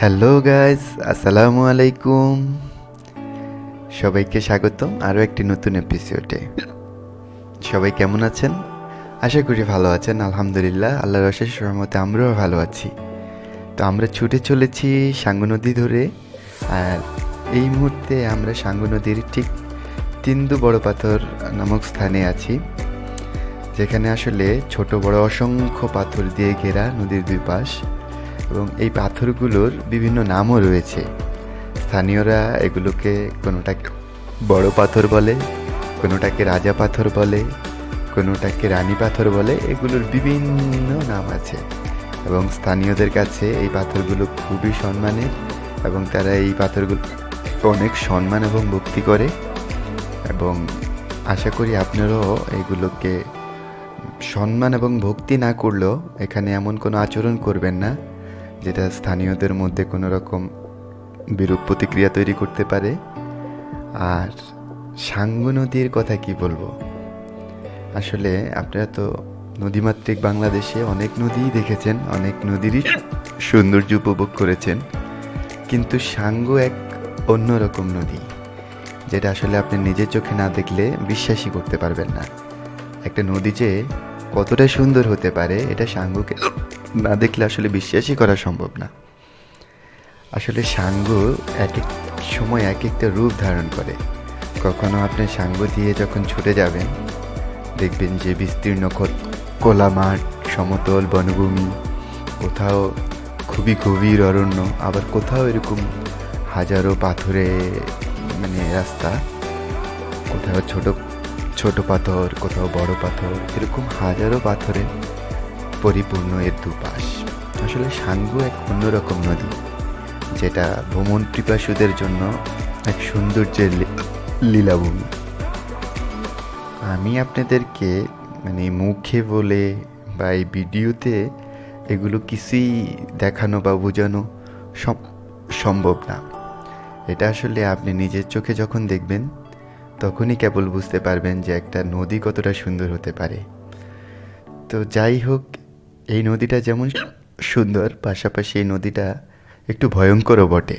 Hello guys আসসালামু আলাইকুম সবাইকে স্বাগতম আরও একটি নতুন এপিসোডে সবাই কেমন আছেন? আশা করি ভালো আছেন, আলহামদুলিল্লাহ। আল্লাহর অশেষ রহমতে আমরাও ভালো আছি। তো আমরা ছুটে চলেছি সাঙ্গু নদী ধরে। আর এই মুহূর্তে আমরা সাঙ্গু নদীর ঠিক তিন্দু বড় পাথর নামক স্থানে আছি। যেখানে আসলে ছোট বড় অসংখ্য পাথর দিয়ে ঘেরা নদীর দুই পাশ। এবং এই পাথরগুলোর বিভিন্ন নামও রয়েছে। স্থানীয়রা এগুলোকে কোনোটাকে বড় পাথর বলে, কোনোটাকে রাজা পাথর বলে, কোনোটাকে রানী পাথর বলে, এগুলোর বিভিন্ন নাম আছে। এবং স্থানীয়দের কাছে এই পাথরগুলো খুবই সম্মানের এবং তারা এই পাথরগুলো অনেক সম্মান এবং ভক্তি করে। এবং আশা করি আপনারাও এগুলোকে সম্মান এবং ভক্তি না করলেও এখানে এমন কোনো আচরণ করবেন না। যেটা স্থানীয়দের মধ্যে কোনো রকম বিরূপ প্রতিক্রিয়া তৈরি করতে পারে। আর সাঙ্গু নদীর কথা কি বলব? আসলে আপনারা তো নদীমাতৃক বাংলাদেশে অনেক নদীই দেখেছেন, অনেক নদীরই সৌন্দর্য উপভোগ করেছেন। কিন্তু সাঙ্গু এক অন্যরকম নদী, যেটা আসলে আপনি নিজের চোখে না দেখলে বিশ্বাসই করতে পারবেন না। একটা নদী যে কতটা সুন্দর হতে পারে, এটা সাঙ্গুকে না দেখলে আসলে বিশ্বাসই করা সম্ভব না। আসলে সাঙ্গ এক এক সময় এক একটা রূপ ধারণ করে। কখনো আপনি সাঙ্গ দিয়ে যখন ছুটে যাবেন, দেখবেন যে বিস্তীর্ণ কোলা মাঠ সমতল বনভূমি, কোথাও খুবই গভীর অরণ্য, আবার কোথাও এরকম হাজারো পাথরে মানে রাস্তা, কোথাও ছোট ছোট পাথর, কোথাও বড় পাথর, এরকম হাজারো পাথরে পরিপূর্ণ এর দুপাশ। আসলে সাঙ্গু এক অন্যরকম নদী, যেটা ভ্রমণ পিপাসুদের জন্য এক সৌন্দর্যের লীলাভূমি। আমি আপনাদেরকে মানে মুখে বলে বা এই ভিডিওতে এগুলো কিছুই দেখানো বা বোঝানো সম- সম্ভব না। এটা আসলে আপনি নিজের চোখে যখন দেখবেন, তখনই কেবল বুঝতে পারবেন যে একটা নদী কতটা সুন্দর হতে পারে। তো যাই হোক এই নদীটা যেমন সুন্দর, পাশাপাশি এই নদীটা একটু ভয়ঙ্করও বটে।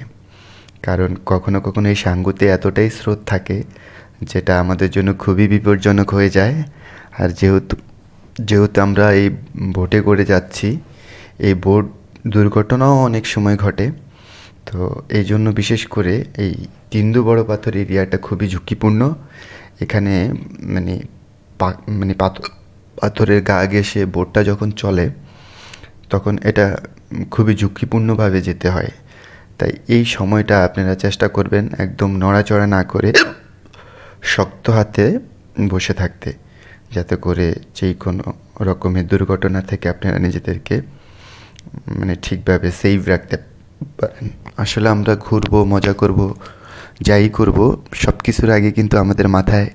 কারণ কখনো কখনো এই সাঙ্গুতে এতটাই স্রোত থাকে, যেটা আমাদের জন্য খুবই বিপজ্জনক হয়ে যায়। আর যেহেতু যেহেতু আমরা এই বোটে করে যাচ্ছি, এই বোট দুর্ঘটনাও অনেক সময় ঘটে। তো এই জন্য বিশেষ করে এই তিন্দু বড় পাথর এরিয়াটা খুবই ঝুঁকিপূর্ণ। এখানে মানে মানে পাথর পাথরের গা ঘেসে বোটটা যখন চলে, তখন এটা খুবই ঝুঁকিপূর্ণভাবে যেতে হয়। তাই এই সময়টা আপনারা চেষ্টা করবেন একদম নড়াচড়া না করে শক্ত হাতে বসে থাকতে, যাতে করে যেই কোনো রকমের দুর্ঘটনা থেকে আপনারা নিজেদেরকে মানে ঠিকভাবে সেভ রাখতে পারেন। আসলে আমরা ঘুরবো, মজা করব, যাই করব সব কিছুর আগে কিন্তু আমাদের মাথায়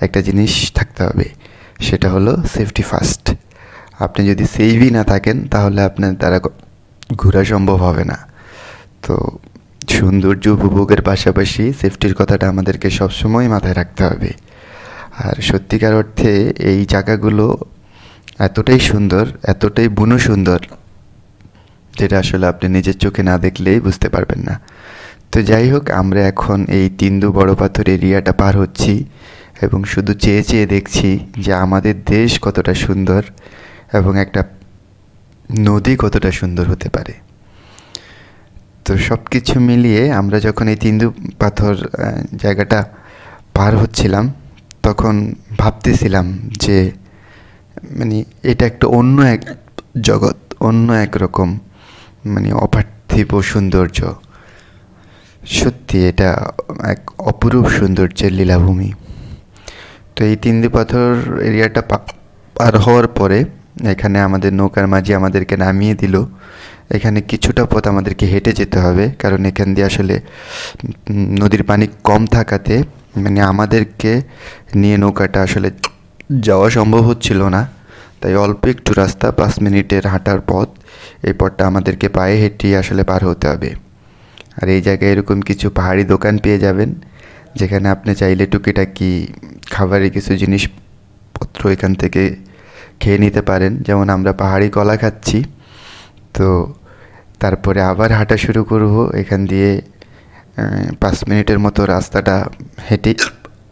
একটা জিনিস থাকতে হবে। সেটা হলো সেফটি ফার্স্ট আপনি যদি সেভই না থাকেন, তাহলে আপনার দ্বারা ঘোরা সম্ভব হবে না। তো সৌন্দর্য উপভোগের পাশাপাশি সেফটির কথাটা আমাদেরকে সবসময় মাথায় রাখতে হবে। আর সত্যিকার অর্থে এই জায়গাগুলো এতটাই সুন্দর, এতটাই বুনো সুন্দর যেটা আসলে আপনি নিজের চোখে না দেখলেই বুঝতে পারবেন না। তো যাই হোক, আমরা এখন এই তিন্দু বড় পাথর এরিয়াটা পার হচ্ছি। এবং শুধু চেয়ে চেয়ে দেখছি যে আমাদের দেশ কতটা সুন্দর এবং একটা নদী কতটা সুন্দর হতে পারে। তো সব কিছু মিলিয়ে আমরা যখন এই তিন্দু পাথর জায়গাটা পার হচ্ছিলাম, তখন ভাবতেছিলাম যে মানে এটা একটা অন্য এক জগৎ, অন্য এক রকম মানে অপার্থিব সৌন্দর্য। সত্যি এটা এক অপরূপ সৌন্দর্যের লীলাভূমি। তো এই তিন্দি পাথর এরিয়াটা পার হওয়ার পরে এখানে আমাদের নৌকার মাঝি আমাদেরকে নামিয়ে দিল। এখানে কিছুটা পথ আমাদেরকে হেঁটে যেতে হবে, কারণ এখান দিয়ে আসলে নদীর পানি কম থাকাতে মানে আমাদেরকে নিয়ে নৌকাটা আসলে যাওয়া সম্ভব হচ্ছিল না। তাই অল্প একটু রাস্তা, পাঁচ মিনিটের হাঁটার পথ, এই পথটা আমাদেরকে পায়ে হেঁটিয়ে আসলে পার হতে হবে। আর এই জায়গায় এরকম কিছু পাহাড়ি দোকান পেয়ে যাবেন। যেখানে আপনি চাইলে টুকিটাকি খাবারের কিছু জিনিসপত্র এখান থেকে খেয়ে নিতে পারেন। যেমন আমরা পাহাড়ি কলা খাচ্ছি। তো তারপরে আবার হাঁটা শুরু করব। এখান দিয়ে পাঁচ মিনিটের মতো রাস্তাটা হেঁটে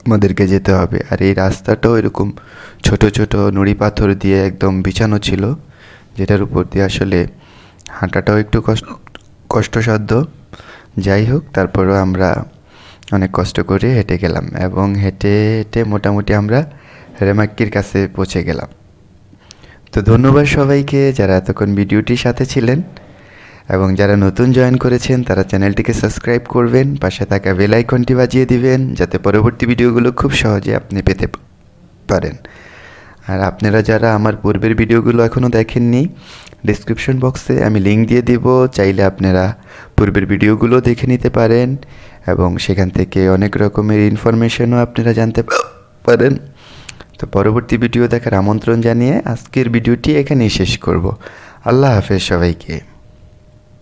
আমাদেরকে যেতে হবে। আর এই রাস্তাটাও এরকম ছোট ছোট নুড়ি পাথর দিয়ে একদম বিছানো ছিল, যেটার উপর দিয়ে আসলে হাঁটাটাও একটু কষ্ট, কষ্টসাধ্য। যাই হোক, তারপরেও আমরা অনেক কষ্ট করে হেঁটে গেলাম এবং হেঁটে হেঁটে মোটামুটি আমরা রেমাক্কির কাছে পৌঁছে গেলাম। তো ধন্যবাদ সবাইকে যারা এতক্ষণ ভিডিওটির সাথে ছিলেন এবং যারা নতুন জয়েন করেছেন, তারা চ্যানেলটিকে সাবস্ক্রাইব করবেন, পাশে থাকা বেল আইকনটি বাজিয়ে দিবেন, যাতে পরবর্তী ভিডিওগুলো খুব সহজে আপনি পেতে পারেন। আর আপনারা যারা আমার পূর্বের ভিডিওগুলো এখনও দেখেননি ডিসক্রিপশন বক্সে আমি লিঙ্ক দিয়ে দিব, চাইলে আপনারা পূর্বের ভিডিওগুলো দেখে নিতে পারেন। এবং সেখান থেকে অনেক রকমের ইনফরমেশনও আপনারা জানতে পারেন। তো পরবর্তী ভিডিও দেখার আমন্ত্রণ জানিয়ে আজকের ভিডিওটি এখানেই শেষ করব। আল্লাহ হাফেজ সবাইকে।